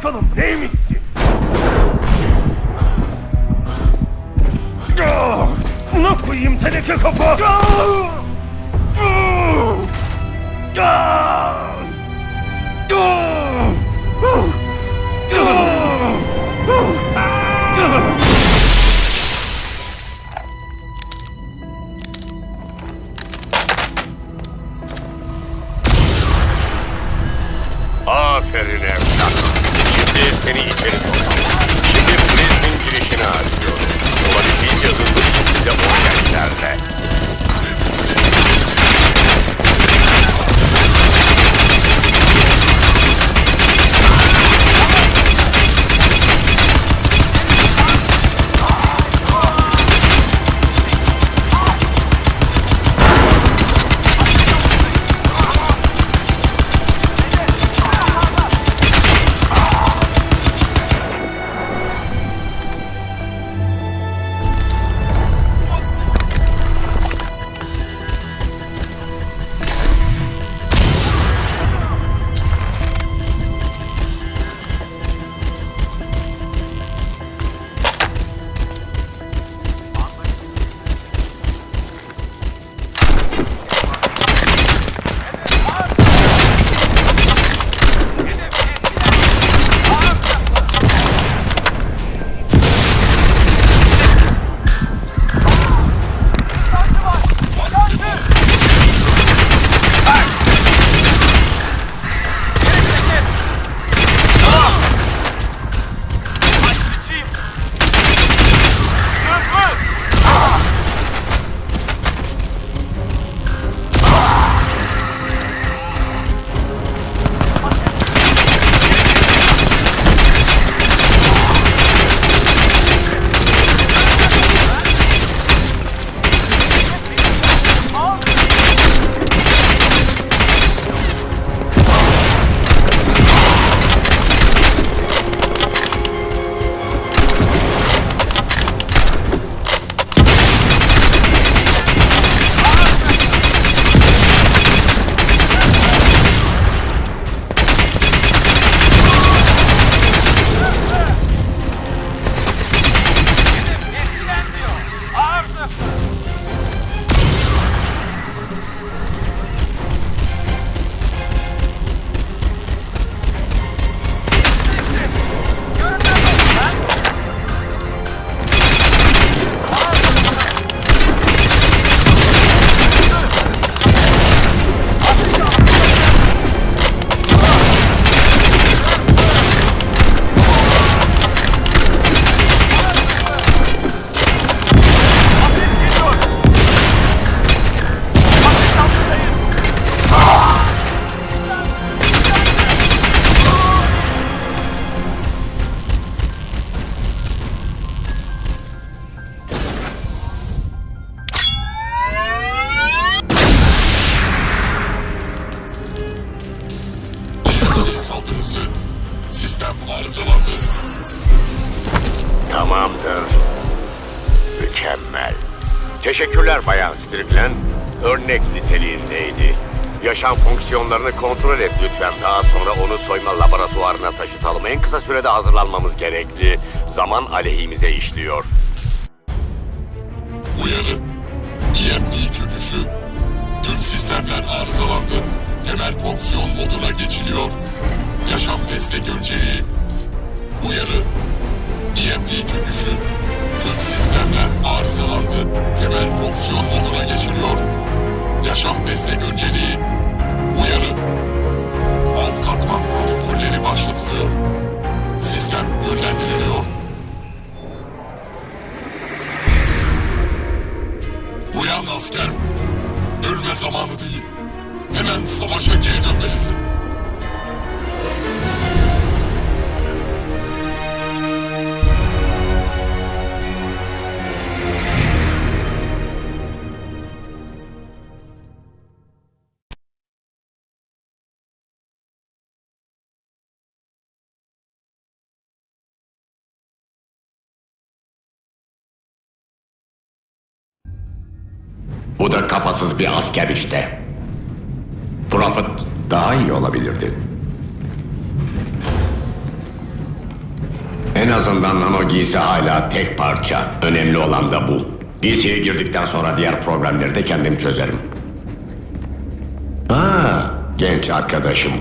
Aslanım değil mi? Teşekkürler Bayan Strickland. Örnek niteliğindeydi. Yaşam fonksiyonlarını kontrol et lütfen. Daha sonra onu soyma laboratuvarına taşıtalım. En kısa sürede hazırlanmamız gerekli. Zaman aleyhimize işliyor. Uyarı. EMP çöküşü. Tüm sistemler arızalandı. Temel fonksiyon moduna geçiliyor. Yaşam destek önceliği. Uyarı. EMP çöküşü. Tüm sistemler arızalandı. Temel fonksiyon moduna geçiliyor. Yaşam destek önceliği. Uyarı. Alt katman protokolleri başlatılıyor. Sistem yönlendiriliyor. Uyan asker. Ölme zamanı değil. Hemen savaşa geri dönmelisin. Bu da kafasız bir asker işte. Prophet daha iyi olabilirdi. En azından nano giysi hala tek parça. Önemli olan da bu. Giysiye girdikten sonra diğer problemleri de kendim çözerim. Ha, genç arkadaşım.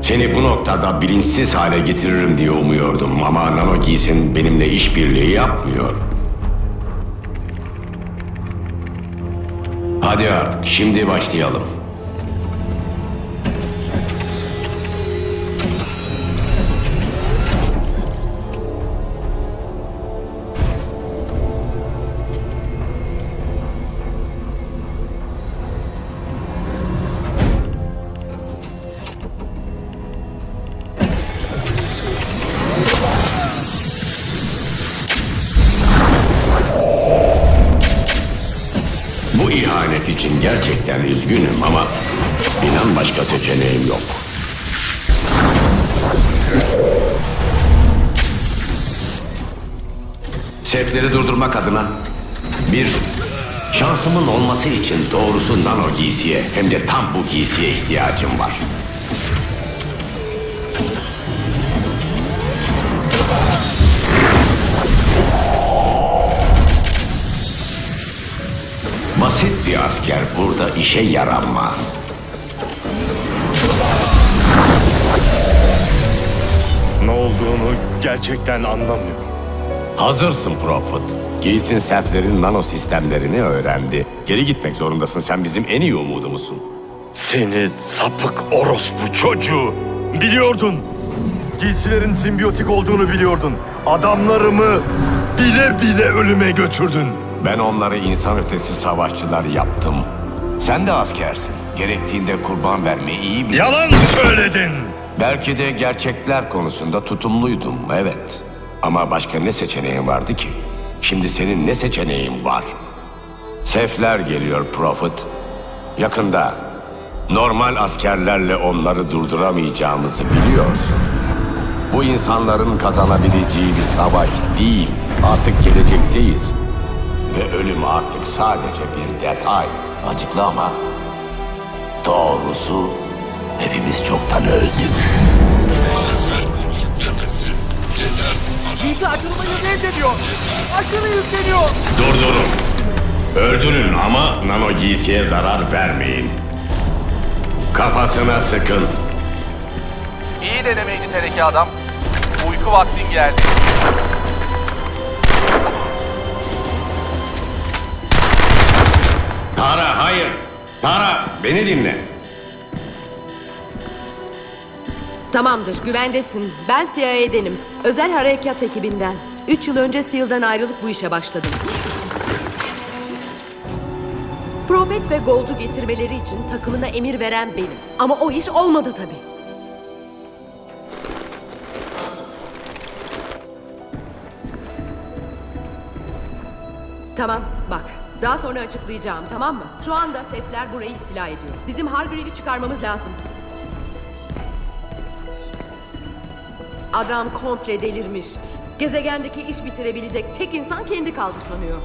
Seni bu noktada bilinçsiz hale getiririm diye umuyordum ama nano giysin benimle işbirliği yapmıyor. Hadi artık şimdi başlayalım. Sefleri durdurmak adına bir şansımın olması için doğrusu nano giysiye hem de tam bu giysiye ihtiyacım var. Basit bir asker burada işe yaramaz. Ne olduğunu gerçekten anlamıyorum. Hazırsın Prophet. Giysin seflerin nano sistemlerini öğrendi. Geri gitmek zorundasın. Sen bizim en iyi umudumuzsun. Seni sapık orospu çocuğu. Biliyordun. Giysilerin simbiyotik olduğunu biliyordun. Adamlarımı bile bile ölüme götürdün. Ben onları insan ötesi savaşçılar yaptım. Sen de askersin. Gerektiğinde kurban vermeyi iyi bil. Yalan söyledin. Belki de gerçekler konusunda tutumluydum, evet. Ama başka ne seçeneğin vardı ki? Şimdi senin ne seçeneğin var? Sefler geliyor Prophet. Yakında normal askerlerle onları durduramayacağımızı biliyorsun. Bu insanların kazanabileceği bir savaş değil. Artık gelecekteyiz. Ve ölüm artık sadece bir detay. Acıklı ama doğrusu hepimiz çoktan öldük. Yeter kadar. Giysi açılmayı reddediyor. Aşırı yükleniyor. Durdurun. Öldürün ama nano giysiye zarar vermeyin. Kafasına sıkın. İyi denemeydi teneke adam. Uyku vaktin geldi. Tara hayır. Tara beni dinle. Tamamdır, güvendesin. Ben CIA'denim. Özel Harekat ekibinden. Üç yıl önce SEAL'dan ayrılıp bu işe başladım. Probet ve Gold'u getirmeleri için takımına emir veren benim. Ama o iş olmadı tabii. Tamam, bak. Daha sonra açıklayacağım, tamam mı? Şu anda sefler burayı istila ediyor. Bizim Hargreave'i çıkarmamız lazım. Adam komple delirmiş. Gezegendeki iş bitirebilecek tek insan kendi kaldı sanıyor.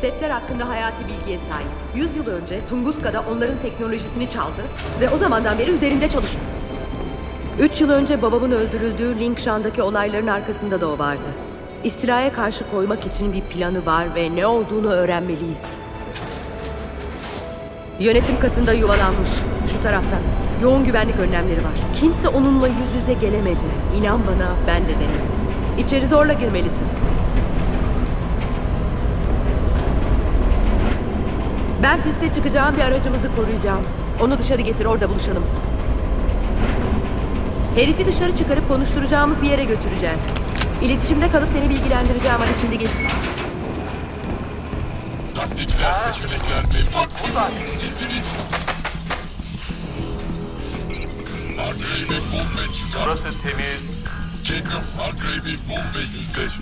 Sefler hakkında hayati bilgiye sahip. Yüz yıl önce Tunguska'da onların teknolojisini çaldı ve o zamandan beri üzerinde çalışıyor. Üç yıl önce babamın öldürüldüğü Lingshan'daki olayların arkasında da o vardı. İstilaya karşı koymak için bir planı var ve ne olduğunu öğrenmeliyiz. Yönetim katında yuvalanmış. Şu taraftan. Yoğun güvenlik önlemleri var. Kimse onunla yüz yüze gelemedi. İnan bana ben de denedim. İçeri zorla girmelisin. Ben piste çıkacağım bir aracımızı koruyacağım. Onu dışarı getir orada buluşalım. Herifi dışarı çıkarıp konuşturacağımız bir yere götüreceğiz. İletişimde kalıp seni bilgilendireceğim hadi şimdi git. Taktiksel seçenekler mevcut. Gizlenin. Hargrave ve çıkar. Burası temiz. Jacob, Hargrave'i bul ve yüzleş.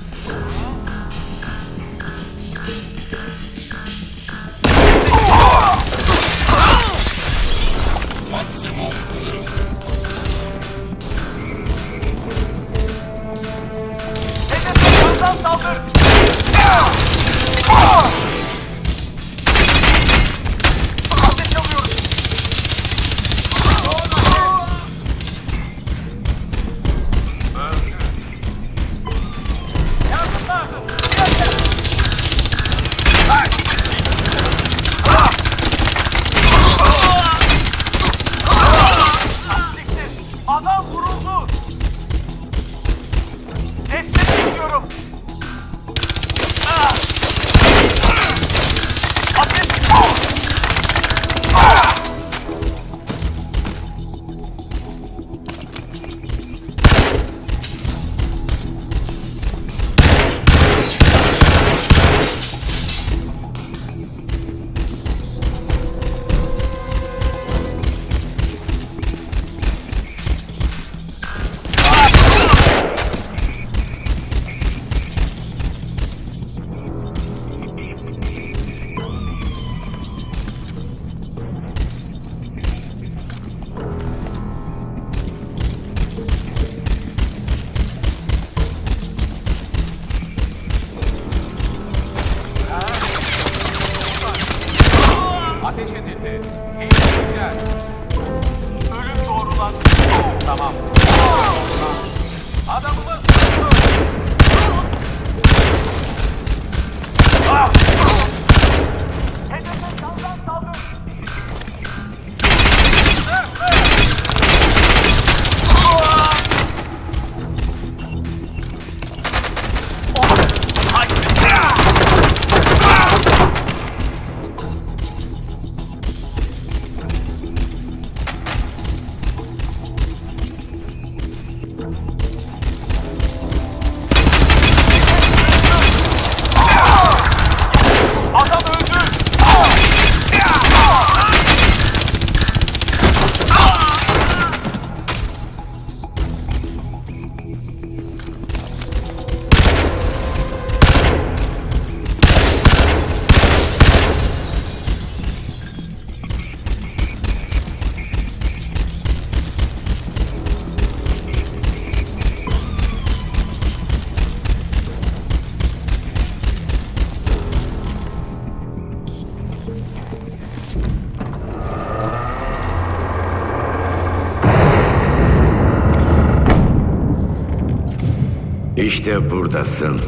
İşte buradasın.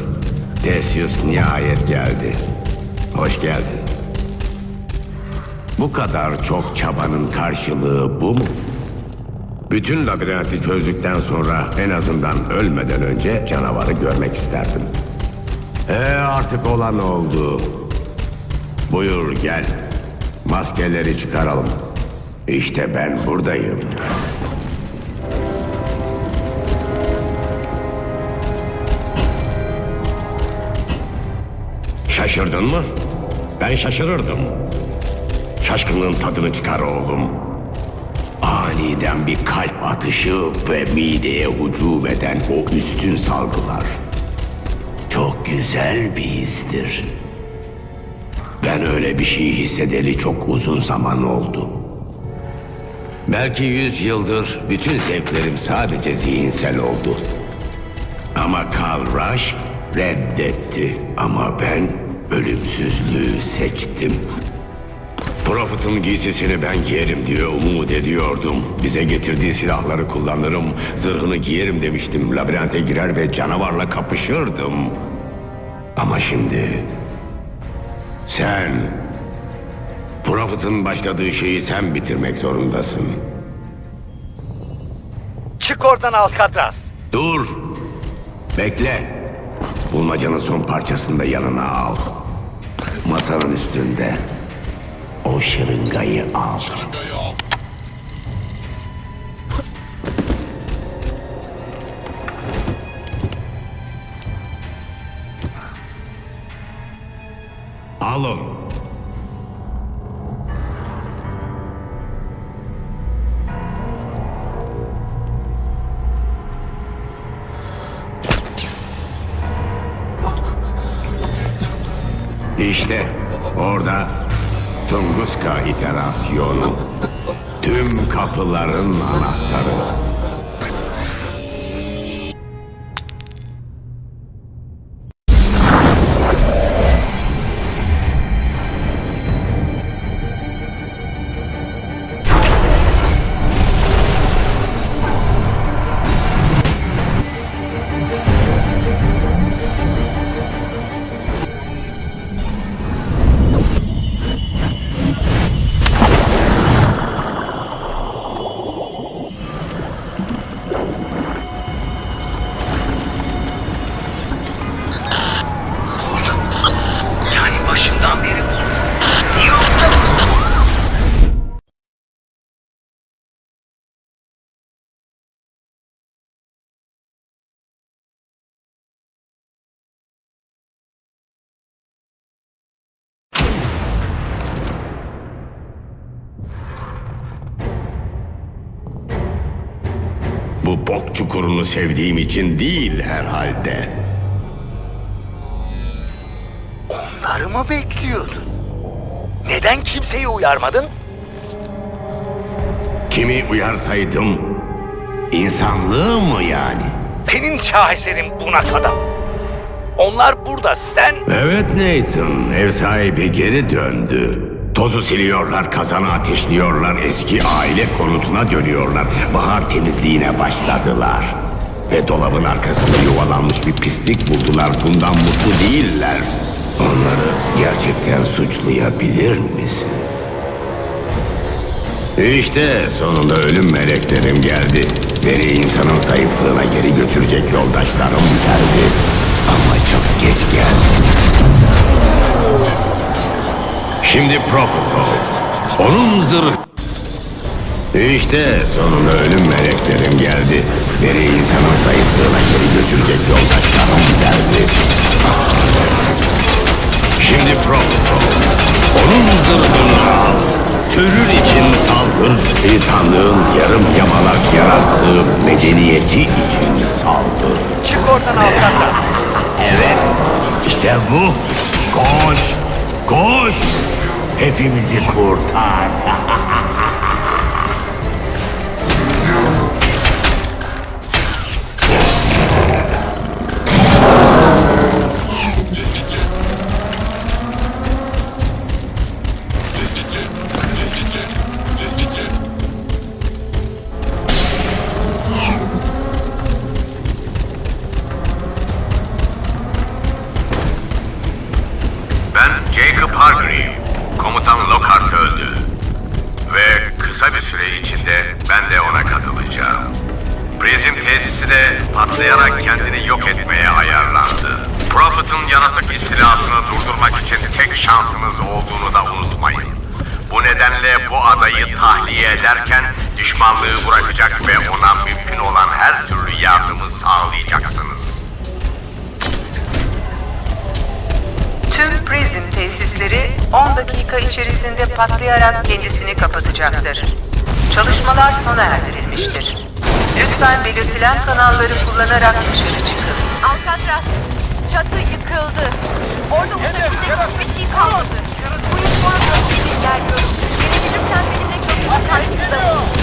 Theseus nihayet geldi. Hoş geldin. Bu kadar çok çabanın karşılığı bu mu? Bütün labirenti çözdükten sonra en azından ölmeden önce canavarı görmek isterdim. Ee artık olan oldu. Buyur gel. Maskeleri çıkaralım. İşte ben buradayım. Şaşırdın mı? Ben şaşırırdım. Şaşkınlığın tadını çıkar oğlum. Aniden bir kalp atışı ve mideye hücum eden o üstün salgılar. Çok güzel bir histir. Ben öyle bir şey hissedeli çok uzun zaman oldu. Belki yüz yıldır bütün zevklerim sadece zihinsel oldu. Ama Karl Rush reddetti. Ama ben ölümsüzlüğü seçtim. Prophet'ın giysisini ben giyerim diye umut ediyordum. Bize getirdiği silahları kullanırım, zırhını giyerim demiştim. Labirente girer ve canavarla kapışırdım. Ama şimdi... Sen... Prophet'ın başladığı şeyi sen bitirmek zorundasın. Çık oradan Alcatraz. Dur. Bekle. Bulmacanın son parçasını da yanına al. Masanın üstünde. O şırıngayı al. Şırıngayı al. Alın. İşte orada Tunguska iterasyonu. Tüm kapıların anahtarı. Bu bok çukurunu sevdiğim için değil herhalde. Onları mı bekliyordun? Neden kimseyi uyarmadın? Kimi uyarsaydım insanlığı mı yani? Senin şaheserin buna kadar. Onlar burada, sen... Evet Nathan, ev sahibi geri döndü. Tozu siliyorlar, kazanı ateşliyorlar, eski aile konutuna dönüyorlar. Bahar temizliğine başladılar. Ve dolabın arkasında yuvalanmış bir pislik buldular. Bundan mutlu değiller. Onları gerçekten suçlayabilir misin? İşte sonunda ölüm meleklerim geldi. Beni insanın zayıflığına geri götürecek yoldaşlarım geldi. Ama çok geç Şimdi Prophet ol. Onun zırh... İşte sonunda ölüm meleklerim geldi. Beni insanın zayıflığına geri götürecek yoldaşlarım geldi. Şimdi Prophet ol. Onun zırhını al. Türün için saldır. İnsanlığın yarım yamalak yarattığı medeniyeti için saldır. Çık oradan Alcatraz. Evet. İşte bu. Koş. Koş. Hepimizi kurtar. ederken düşmanlığı bırakacak ve ona mümkün olan her türlü yardımı sağlayacaksınız. Tüm prizm tesisleri 10 dakika içerisinde patlayarak kendisini kapatacaktır. Çalışmalar sona erdirilmiştir. Lütfen belirtilen kanalları kullanarak dışarı çıkın. Alcatraz, çatı yıkıldı. Orada uçabilecek hiçbir şey kalmadı. Bu yüzden seni ilerliyorum. 어, 아, 잘했어.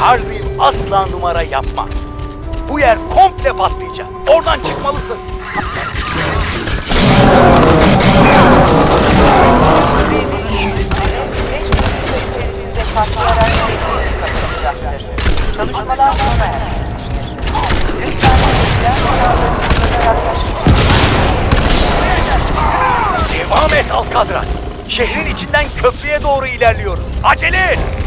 Carville asla numara yapmaz. Bu yer komple patlayacak. Oradan çıkmalısın. Çalışmalar sona. Devam et Alcatraz. Şehrin içinden köprüye doğru ilerliyoruz. Acele et.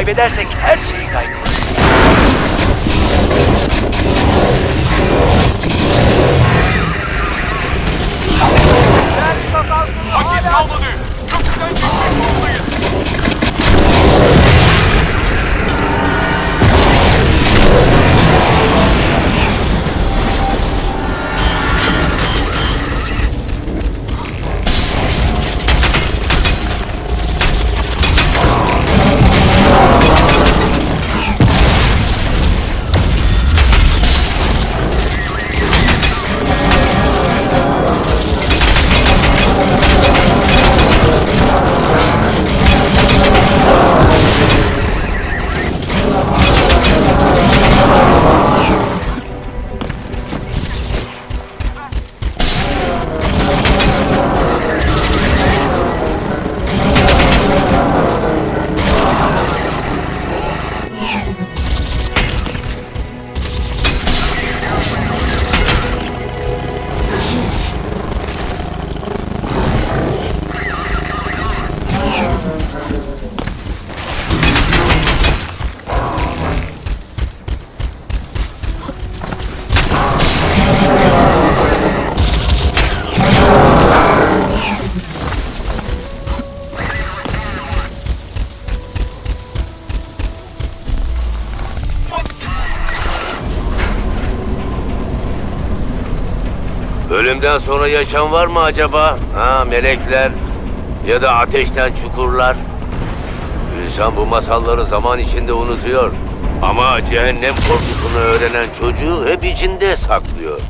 Kaybedersek her Ölümden sonra yaşam var mı acaba? Ha melekler ya da ateşten çukurlar. İnsan bu masalları zaman içinde unutuyor. Ama cehennem korkusunu öğrenen çocuğu hep içinde saklıyor.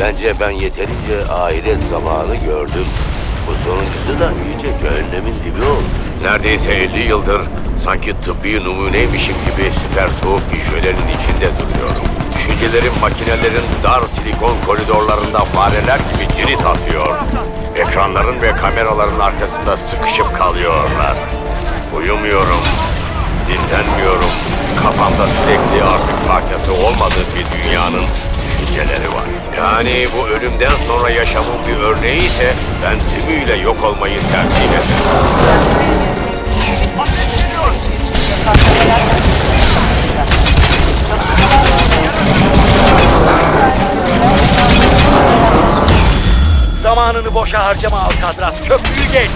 Bence ben yeterince ahiret zamanı gördüm. Bu sonuncusu da iyice cehennemin dibi oldu. Neredeyse 50 yıldır sanki tıbbi numuneymişim gibi süper soğuk bir içinde duruyorum. Düşüncelerim makinelerin dar silikon koridorlarında fareler gibi cirit atıyor. Ekranların ve kameraların arkasında sıkışıp kalıyorlar. Uyumuyorum, dinlenmiyorum. Kafamda sürekli artık parçası olmadığı bir dünyanın düşünceleri var. Yani bu ölümden sonra yaşamın bir örneği ise ben tümüyle yok olmayı tercih ederim. Zamanını boşa harcama Alcatraz. Köprüyü geç.